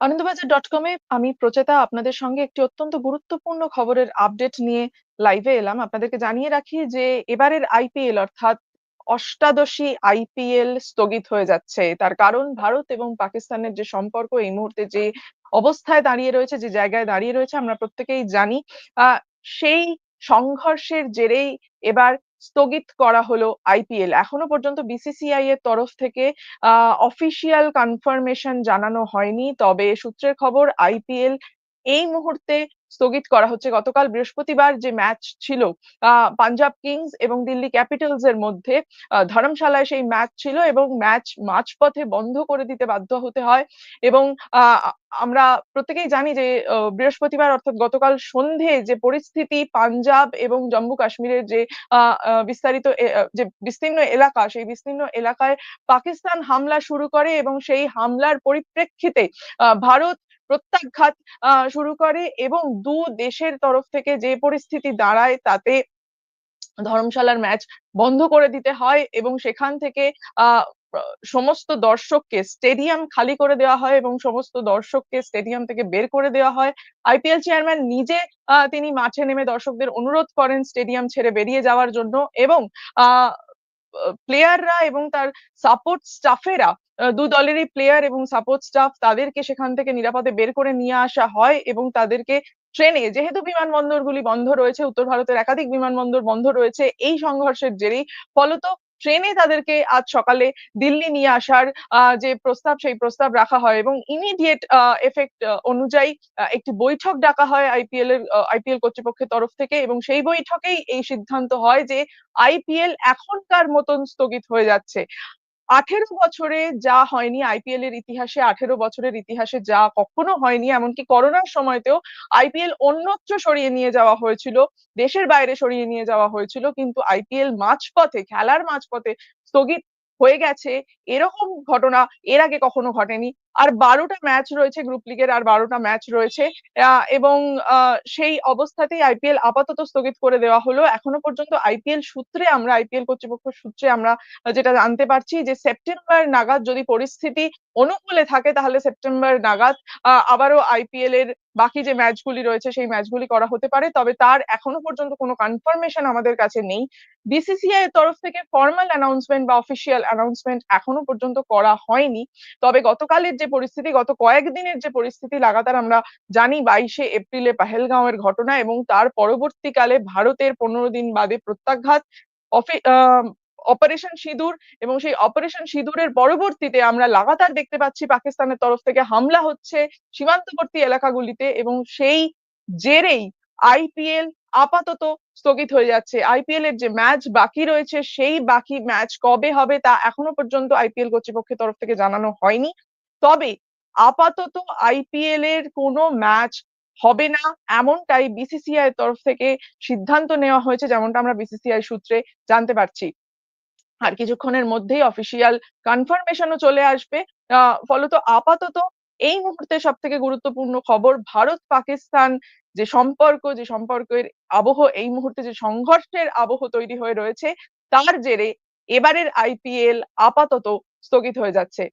Anandabazar dot কমে আমি প্রচেতা আপনাদের সঙ্গে একটি অত্যন্ত গুরুত্বপূর্ণ খবরের আপডেট নিয়ে লাইভে এলাম। আপনাদেরকে জানিয়ে রাখি যে এবারের আইপিএল অর্থাৎ অষ্টাদশী আইপিএল স্থগিত হয়ে যাচ্ছে। তার কারণ ভারত এবং পাকিস্তানের যে সম্পর্ক, এই মুহূর্তে যে অবস্থায় দাঁড়িয়ে রয়েছে, যে জায়গায় দাঁড়িয়ে রয়েছে, আমরা প্রত্যেকেই জানি সেই সংঘর্ষের জেরেই এবার স্থগিত করা হলো আইপিএল এখনও পর্যন্ত বিসিসিআই এর তরফ থেকে অফিসিয়াল কনফার্মেশন জানানো হয়নি। তবে সূত্রের খবর আইপিএল এই মুহূর্তে স্থগিত করা হচ্ছে। গতকাল বৃহস্পতিবার যে ম্যাচ ছিল পাঞ্জাব কিংস এবং দিল্লি ক্যাপিটালস এর মধ্যে ধর্মশালায় সেই ম্যাচ ছিল এবং ম্যাচ মাঝপথে বন্ধ করে দিতে বাধ্য হতে হয় এবং আমরা প্রত্যেকেই জানি যে বৃহস্পতিবার অর্থাৎ গতকাল সন্ধে যে পরিস্থিতি পাঞ্জাব এবং জম্মু কাশ্মীরের যে বিস্তারিত যে বিস্তীর্ণ এলাকা, সেই বিস্তীর্ণ এলাকায় পাকিস্তান হামলা শুরু করে এবং সেই হামলার পরিপ্রেক্ষিতে ভারত প্রত্যাঘাত শুরু করে এবং দু দেশের তরফ থেকে যে পরিস্থিতি দাঁড়ায় তাতে ধর্মশালার ম্যাচ বন্ধ করে দিতে হয় এবং সেখান থেকে সমস্ত দর্শককে স্টেডিয়াম খালি করে দেওয়া হয় এবং সমস্ত দর্শককে স্টেডিয়াম থেকে বের করে দেওয়া হয়। আইপিএল চেয়ারম্যান নিজে তিনি মাঠে নেমে দর্শকদের অনুরোধ করেন স্টেডিয়াম ছেড়ে বেরিয়ে যাওয়ার জন্য এবং প্লেয়াররা এবং তার সাপোর্ট স্টাফেরা দু দলেরই প্লেয়ার এবং সাপোর্ট স্টাফ তাদেরকে সেখান থেকে নিরাপদে বের করে নিয়ে আসা হয় এবং তাদেরকে ট্রেনে, যেহেতু বিমানবন্দরগুলি বন্ধ রয়েছে, উত্তর ভারতের একাধিক বিমানবন্দর বন্ধ রয়েছে, এই সংঘর্ষের জেরেই ফলত ট্রেনে তাদেরকে আজ সকালে দিল্লি নিয়ে আসার যে প্রস্তাব, সেই প্রস্তাব রাখা হয় এবং ইমিডিয়েট এফেক্ট অনুযায়ী একটি বৈঠক ডাকা হয় আইপিএল এর আইপিএল কর্তৃপক্ষের তরফ থেকে এবং সেই বৈঠকেই এই সিদ্ধান্ত হয় যে আইপিএল এখনকার মতন স্থগিত হয়ে যাচ্ছে। আঠেরো বছরে যা হয়নি আইপিএল এর ইতিহাসে আঠেরো বছরের ইতিহাসে যা কখনো হয়নি, এমনকি করোনার সময়তেও আইপিএল অন্যত্র সরিয়ে নিয়ে যাওয়া হয়েছিল, দেশের বাইরে সরিয়ে নিয়ে যাওয়া হয়েছিল, কিন্তু আইপিএল মাঝপথে, খেলার মাঝপথে স্থগিত হয়ে গেছে, এরকম ঘটনা এর আগে কখনো ঘটেনি। আর বারোটা ম্যাচ রয়েছে গ্রুপ লিগের আর বারোটা ম্যাচ রয়েছে। এবং সেই অবস্থাতেই আইপিএল আপাতত স্থগিত করে দেওয়া হলো। এখনও পর্যন্ত আইপিএল সূত্রে আমরা আইপিএল কর্তৃপক্ষ সূত্রে আমরা যেটা জানতে পারছি যে সেপ্টেম্বর নাগাদ যদি পরিস্থিতি অনুকূলে থাকে, তাহলে সেপ্টেম্বর নাগাদ আবারও আইপিএল এর বাকি যে ম্যাচগুলি রয়েছে, সেই ম্যাচগুলি করা হতে পারে। তবে তার এখনও পর্যন্ত কোনো কনফার্মেশন আমাদের কাছে নেই। বিসিসিআই এর তরফ থেকে ফর্মাল অ্যানাউন্সমেন্ট বা অফিসিয়াল অ্যানাউন্সমেন্ট এখনও পর্যন্ত করা হয়নি। তবে গতকালের যে পরিস্থিতি, গত কয়েকদিনের যে পরিস্থিতি লাগাতার আমরা জানি বাইশে এপ্রিলে পাহেলগাঁওয়ের ঘটনা এবং তার পরবর্তীকালে ভারতের পনেরো দিন বাদে প্রত্যাঘাত অপারেশন সিঁদুর এবং সেই অপারেশন সিঁদুরের পরবর্তীতে আমরা লাগাতার দেখতে পাচ্ছি পাকিস্তানের তরফ থেকে হামলা হচ্ছে সীমান্তবর্তী এলাকাগুলিতে এবং সেই জেরেই আইপিএল আপাতত স্থগিত হয়ে যাচ্ছে। আইপিএল এর যে ম্যাচ বাকি রয়েছে, সেই বাকি ম্যাচ কবে হবে তা এখনও পর্যন্ত আইপিএল কর্তৃপক্ষের তরফ থেকে জানানো হয়নি। তবে আপাতত আইপিএল এর কোনো ম্যাচ হবে না এমনটাই বিসিসিআই তরফ থেকে সিদ্ধান্ত নেওয়া হয়েছে, যেমনটা আমরা বিসিসিআই সূত্রে জানতে পারছি। আর কিছুক্ষণের মধ্যেই অফিসিয়াল কনফার্মেশনও চলে আসবে। ফলত আপাতত এই মুহূর্তে সব থেকে গুরুত্বপূর্ণ খবর ভারত পাকিস্তান যে সম্পর্ক, যে সম্পর্কের আবহ, এই মুহূর্তে যে সংঘর্ষের আবহ তৈরি হয়ে রয়েছে, তার জেরে এবারের আইপিএল আপাতত স্থগিত হয়ে যাচ্ছে।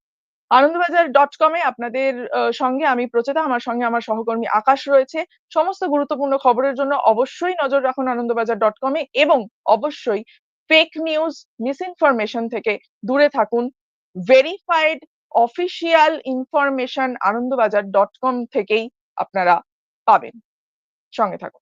আনন্দবাজার ডট কমে আপনাদের সঙ্গে আমি প্রচেতা, আমার সঙ্গে আমার সহকর্মী আকাশ রয়েছে। সমস্ত গুরুত্বপূর্ণ খবরের জন্য অবশ্যই নজর রাখুন আনন্দবাজার ডট কমে এবং অবশ্যই ফেক নিউজ মিসইনফরমেশন থেকে দূরে থাকুন। Verified official information Anandabazar dot com থেকেই আপনারা পাবেন। সঙ্গে থাকুন।